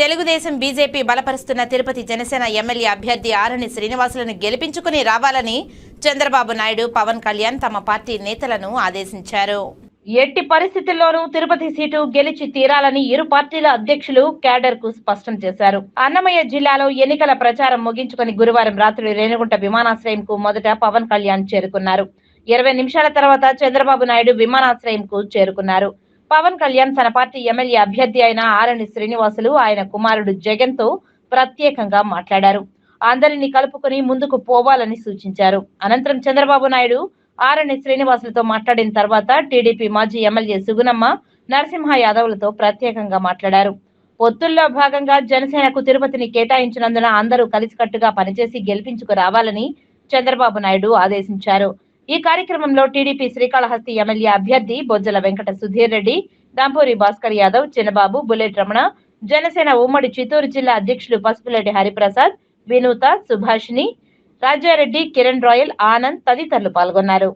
Telugu Desam BJP బలపరుస్తున్న Tirupati Janasena MLA అభ్యర్థి ఆరణి శ్రీనివాసులను గెలిపించుకుని రావాలని చంద్రబాబు నాయుడు పవన్ కళ్యాణ్ తమ పార్టీ నేతలను ఆదేశించారు. ఎట్టి పరిస్థితుల్లోనూ తిరుపతి సీటు గెలిచి తీరాలని ఇరు పార్టీల అధ్యక్షులు క్యాడర్కు స్పష్టం చేశారు. అన్నమయ్య జిల్లాలో ఎన్నికల ప్రచారం ముగించుకొని గురువారం రాత్రి రేణిగుంట విమానాశ్రయం కు మొదట పవన్ కళ్యాణ్ చేరుకున్నారు. ఇరవై నిమిషాల తర్వాత చంద్రబాబు నాయుడు విమానాశ్రయం కు చేరుకున్నారు. పవన్ కళ్యాణ్ తన పార్టీ ఎమ్మెల్యే అభ్యర్థి అయిన ఆరణి శ్రీనివాసులు ఆయన కుమారుడు జగన్తో ప్రత్యేకంగా మాట్లాడారు. అందరినీ కలుపుకొని ముందుకు పోవాలని సూచించారు. అనంతరం చంద్రబాబు నాయుడు ఆరణి శ్రీనివాసులతో మాట్లాడిన తర్వాత టీడీపీ మాజీ ఎమ్మెల్యే సుగునమ్మ నరసింహ యాదవ్లతో ప్రత్యేకంగా మాట్లాడారు. పొత్తుల్లో భాగంగా జనసేనకు తిరుపతిని కేటాయించినందున అందరూ కలిసికట్టుగా పనిచేసి గెలిపించుకు రావాలని చంద్రబాబు నాయుడు ఆదేశించారు. ఈ కార్యక్రమంలో టీడీపీ శ్రీకాళహస్తి ఎమ్మెల్యే అభ్యర్థి బొజ్జల వెంకట సుధీర్ రెడ్డి దాంపూరి భాస్కర్ యాదవ్ చిన్నబాబు బుల్లెట్ రమణ జనసేన ఉమ్మడి చిత్తూరు జిల్లా అధ్యక్షులు పసుపులేటి హరిప్రసాద్ వినూత సుభాషిణి రాజారెడ్డి కిరణ్ రాయల్ ఆనంద్ తదితరులు పాల్గొన్నారు.